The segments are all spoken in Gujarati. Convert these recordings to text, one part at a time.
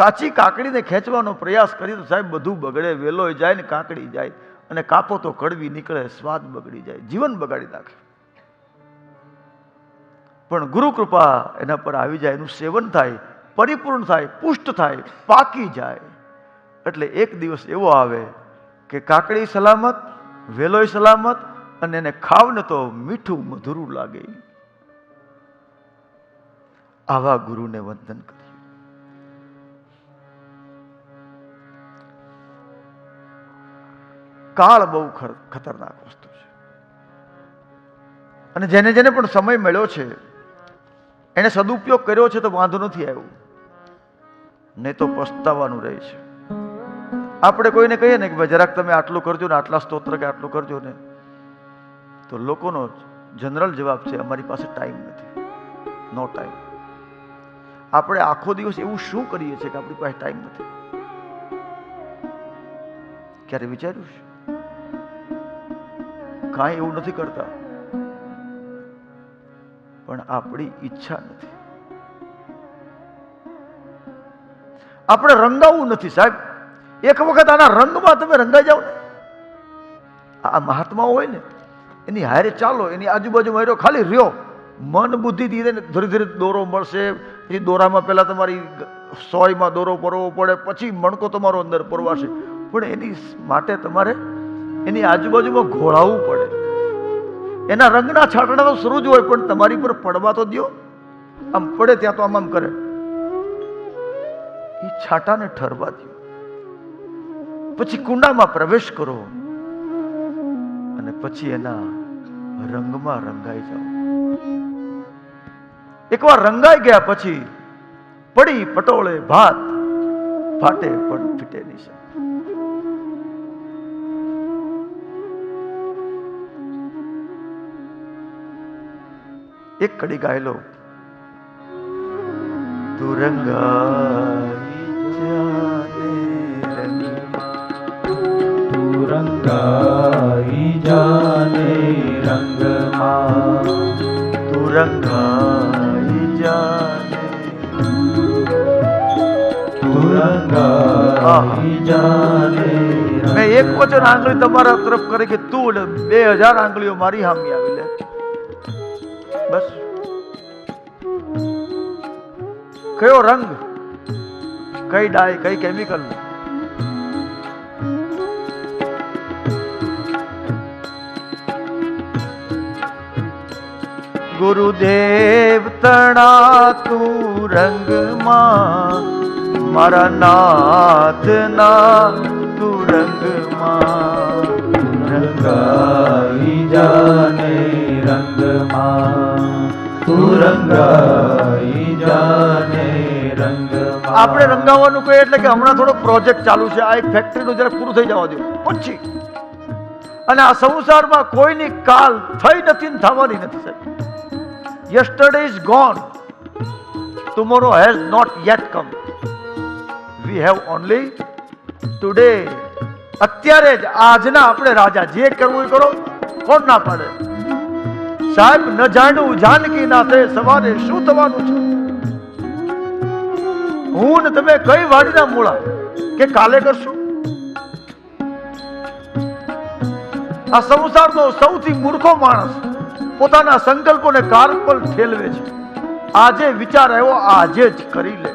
કાચી કાકડીને ખેંચવાનો પ્રયાસ કરી તો સાહેબ બધું બગડે, વેલો જાય ને કાકડી જાય અને કાપો તો કડવી નીકળે, સ્વાદ બગડી જાય, જીવન બગાડી નાખે. પણ ગુરુ કૃપા એના પર આવી જાય, એનું સેવન થાય, પરિપૂર્ણ થાય, પુષ્ટ થાય, પાકી જાય. એટલે એક દિવસ એવો આવે કે કાકડી સલામત, વેલોય સલામત અને એને ખાવને તો મીઠું મધુરું લાગે. આવા ગુરુને વંદન કરીએ કાળ બહુ ખતરનાક વસ્તુ છે. અને જેને જેને પણ સમય મળ્યો છે, એને સદુપયોગ કર્યો છે તો વાંધો નથી આવ્યો. નહીં તો પસ્તાવાનું રહે છે. આપણે કોઈને કહીએ ને કે ભાઈ જરાક તમે આટલું કરજો ને આટલા સ્તોત્ર કે આટલું કરજો ને, તો લોકોનો જનરલ જવાબ છે અમારી પાસે ટાઈમ નથી. No time. આપણે આખો દિવસ એવું શું કરીએ છીએ કે આપણી પાસે ટાઈમ નથી? ક્યારે વિચાર્યું છે? કાંઈ એવું નથી કરતા. પણ આપણી ઈચ્છા નથી. આપણે રંગાવવું નથી, સાહેબ. એક વખત આના રંગમાં તમે રંગાઈ જાઓ ને. આ મહાત્માઓ હોય ને, એની હારે ચાલો, એની આજુબાજુમાં રહ્યો ખાલી રહ્યો. મન બુદ્ધિ ધીરે ધીરે ધીરે દોરો મળશે. પછી દોરામાં પહેલા તમારી સોયમાં દોરો પરવો પડે, પછી મણકો તમારો અંદર પરવાશે. પણ એની માટે તમારે એની આજુબાજુમાં ઘોળાવવું પડે. એના રંગના છાંટણા તો શરૂ જ હોય પણ તમારી પર પડવા તો દ્યો. આમ પડે ત્યાં તો આમ આમ કરે. એ છાંટાને ઠરવા દ્યો. પછી કુંડામાં પ્રવેશ કરો. અને પછી એના રંગમાં રંગાઈ જાઓ. એકવાર રંગાઈ ગયા પછી પડી પટોળે ભાત, ફાટે પણ ફીટે નહીં એક કડી ગાય લો તું રંગાઈ જાને રંગમાં. તું જાને. જાને મેં એક વચન આંગળી તમારા તરફ કરી કે તું બે હજાર આંગળીઓ મારી હામી આવી લે. બસ. કયો રંગ? કઈ ડાય, કઈ કેમિકલ ગુરુદેવ તણા તું રંગમાં, મારા નાથના તું રંગમાં રંગાઈ જાને રંગમાં. આપણે રંગાવવાનું કહીએ એટલે કે હમણાં થોડો પ્રોજેક્ટ ચાલુ છે. આ એક ફેક્ટરીનું જરાક પૂરું થઈ જવા દો. પછી. અને આ સંસારમાં કોઈની કાલ થઈ નથી થવાની નથી સાહેબ. Yesterday is gone tomorrow has not yet come we have only today અત્યારે જ, આજના આપણે રાજા, જે કરવું એ કરો કોણ ના પાડે. સાહેબ ન જાણવું જાનકી ના તે સવારે શું થવાનું છે? હું ને તમે કઈ વાડીના મૂળા કે કાલે કરશું? આ સંસારનો સૌથી મૂર્ખો માણસ પોતાના સંકલ્પોને કાર પર ઠેલવે છે. આજે વિચાર આવ્યો, આજે જ કરી લે.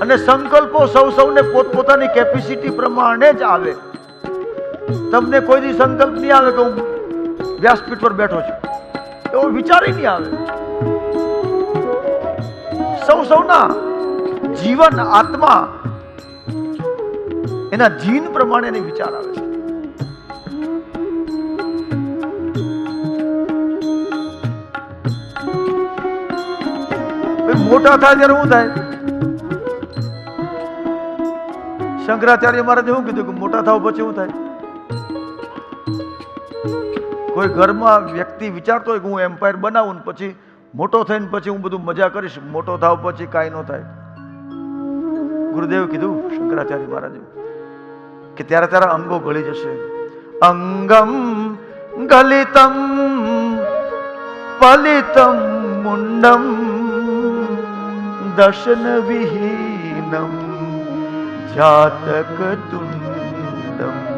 અને સંકલ્પો સૌ સૌને પોતપોતાની કેપેસિટી પ્રમાણે જ આવે. તમને કોઈ દી સંકલ્પ નહીં આવે કે હું વ્યાસપીઠ પર બેઠો છું. એવો વિચાર નહીં આવે. સૌ સૌના જીવન આત્મા એના જીન પ્રમાણે એને વિચાર આવે છે. મોટા થાય ત્યારે શું થાય? શંકરાચાર્ય મહારાજે શું કીધું કે મોટા થાવ પછી શું થાય? કોઈ ઘરમાં વ્યક્તિ વિચારતો હોય કે હું એમ્પાયર બનાવું ને પછી મોટો થઈને પછી હું બધું મજા કરીશ, મોટો થાવ પછી કાંઈ ન થાય. ગુરુદેવ કીધું શંકરાચાર્ય મહારાજે કે ત્યારે ત્યારે અંગો ગળી જશે. અંગમ ગલિતમ, પલિતમ મુંડમ, દર્શન વિહીનમ, જાતક તુંડમ.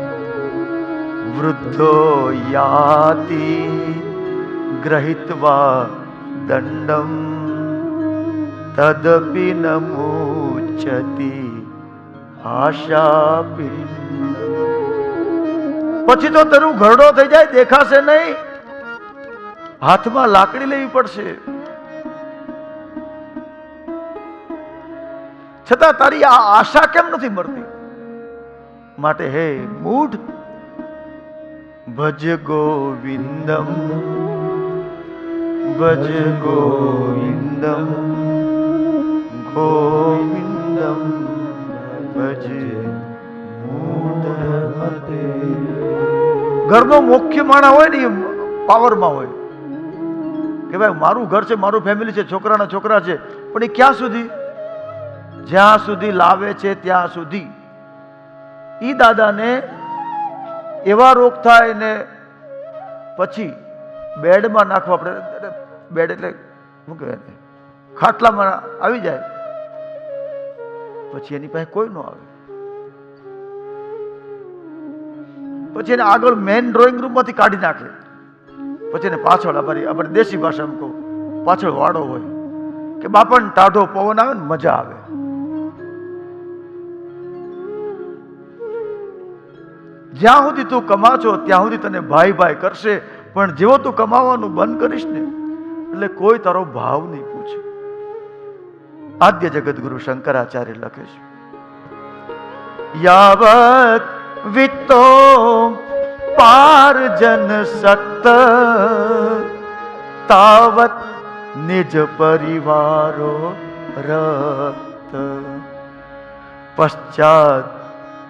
વૃદ્ધો યાતિ ગ્રહિત્વા દંડમ તદપિ ન મુચ્યતિ આશા પછી તો તરું ઘરડો થઈ જાય, દેખાશે નહીં. હાથમાં લાકડી લેવી પડશે. છતાં તારી આ આશા કેમ નથી મળતી? માટે હે મૂઢ ભજ ગોવિંદમ ભજ ગોવિંદમ ગોવિંદમ, ભજ ઘરનો મુખ્ય માણા હોય ને એ પાવરમાં હોય. કે ભાઈ, મારું ઘર છે, મારું ફેમિલી છે, છોકરાના છોકરા છે, પણ એ ક્યાં સુધી? જ્યાં સુધી લાવે છે ત્યાં સુધી. ઈ દાદાને એવા રોગ થાય ને પછી બેડમાં નાખવા આપણે બેડ એટલે શું કહેવાય એને? ખાટલામાં આવી જાય. પછી એની પાસે કોઈ ન આવે. પછી એને આગળ મેઇન ડ્રોઈંગ રૂમમાંથી કાઢી નાખે. પછી એને પાછળ અમારી આપણે દેશી ભાષામાં કહું, પાછળ વાડો હોય કે બાપણ ટાઢો પવન આવે ને મજા આવે. જ્યાં સુધી તું કમાશો, ત્યાં સુધી તને ભાઈ ભાઈ કરશે. પણ જેવો તું કમાવાનું બંધ કરીશ ને, એટલે કોઈ તારો ભાવ નહીં પૂછે. આદ્ય જગતગુરુ શંકરાચાર્ય લખે છે, યાવત વિત્તો પારજન સક્ત તાવત નિજ પરિવારો રત. પશ્ચાત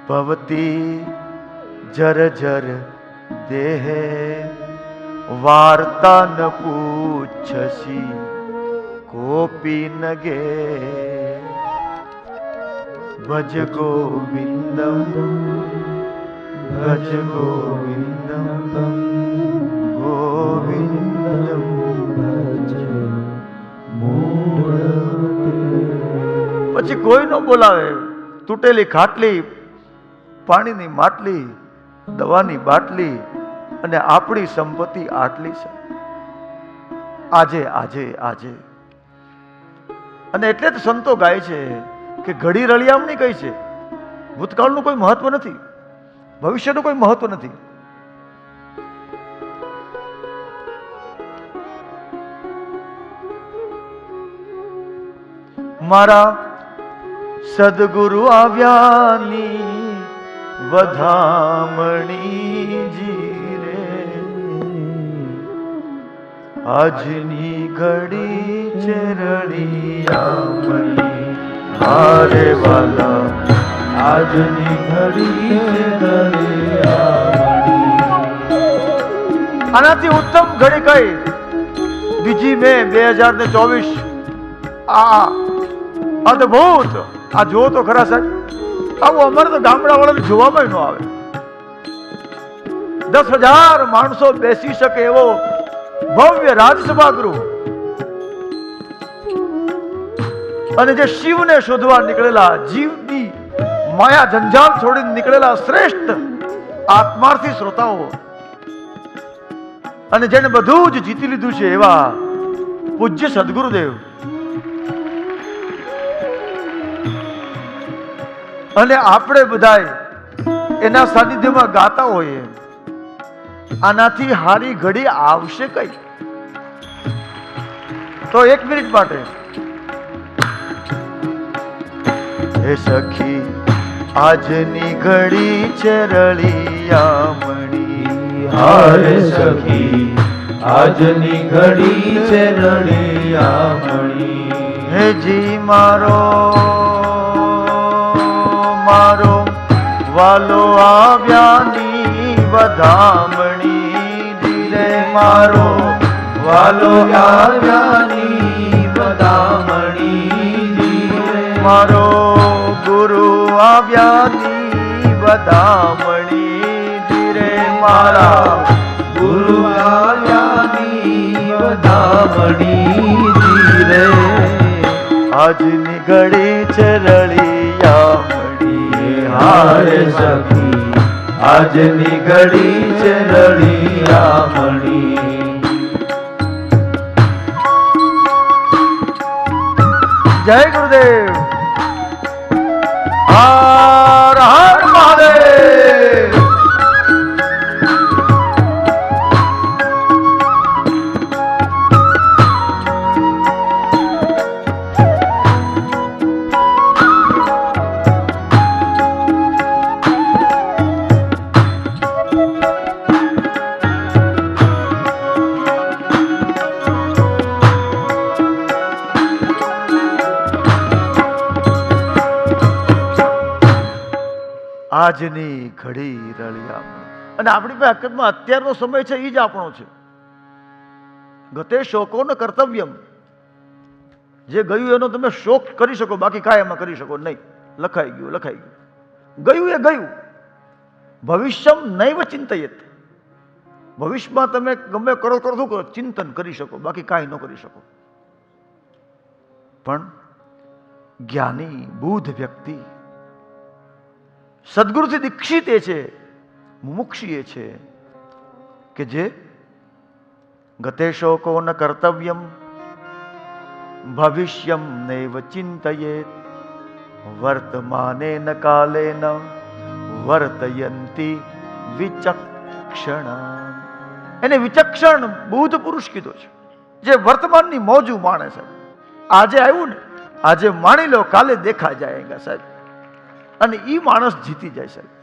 ભવતી જર જર દેહે, વાર્તા ન પૂછસી, કોપી નગે ભજ ગોવિંદમ ભજ ગોવિંદમ ગોવિંદમ પછી કોઈ ન બોલાવે. તૂટેલી ખાટલી, પાણીની માટલી દવાની બાટલી અને આપણી સંપત્તિ આટલી છે. આજે આજે આજે. અને એટલે જ સંતો ગાય છે કે ઘડી રળિયામણી કઈ છે. ભૂતકાળનું કોઈ મહત્વ નથી. ભવિષ્યનું કોઈ મહત્વ નથી. મારા સદગુરુ આવ્યાની વધામણી જીરે આજની ઘડી ચરણિયામણી હારે વાલા આજની ઘડી આનાથી ઉત્તમ ઘડી કઈ, બીજી મે બે હજાર ને ચોવીસ. આ અદભુત! આ જુઓ તો ખરા સાહેબ. આવું અમારે તો ગામડા વાળાને જોવામાં ન આવે. દસ હજાર માણસો બેસી શકે એવો ભવ્ય રાજસભા ગૃહ અને જે શિવને શોધવા નીકળેલા જીવની માયા જંજાલ છોડીને નીકળેલા શ્રેષ્ઠ આત્માર્થી શ્રોતાઓ. અને જેને બધું જ જીતી લીધું છે એવા પૂજ્ય સદગુરુદેવ. અને આપણે બધાય એના સાનિધ્યમાં ગાતા હોઈએ. આનાથી હારી ઘડી આવશે કઈ? તો એક મિનિટ માટે. હે સખી આજની ઘડી ચરળિયામણી હારે સખી આજની ઘડી છે રળિયામણી. હે જી મારો મારો વાલો આવ્યાની વધામણી ધીરે મારો વાલો આવ્યાની વધામણી ધીરે મારો ગુરુ આવ્યાની વધામણી ધીરે મારા ગુરુ આવ્યાની વધામણી ધીરે આજની ઘડી ચરળી રે સખી આજની ઘડી છે રળિયામણી જય ગુરુદેવ. આજની ઘડી રળિયામણી અને આપણી પાસે હકીકતમાં અત્યારનો સમય છે એ જ આપણો છે. ગતે શોકો ન કર્તવ્યમ. જે ગયું એનો તમે શોક કરી શકો, બાકી કાંઈ એમાં કરી શકો નહીં. લખાઈ ગયું લખાઈ ગયું. ગયું એ ગયું. ભવિષ્યમ નૈવ ચિંતયત. ભવિષ્યમાં તમે ગમે કરો કરો, શું કરો, ચિંતન કરી શકો, બાકી કાંઈ ન કરી શકો. પણ જ્ઞાની, બુદ્ધ વ્યક્તિ સદગુરુથી દીક્ષિત એ છે, મુમુક્ષી એ છે કે જે ગતે શોકો ન કર્તવ્યમ, ભવિષ્યમ નૈવ ચિંતયેત, વર્તમાને ન કાલે ન વર્તયંતી વિચક્ષણ. એને વિચક્ષણ બુદ્ધ પુરુષ કીધો છે, જે વર્તમાનની મોજું માણે છે. આજે આવ્યું ને, આજે માણી લો કાલે દેખા જાયગા સાહેબ. અને એ માણસ જીતી જાય સાહેબ.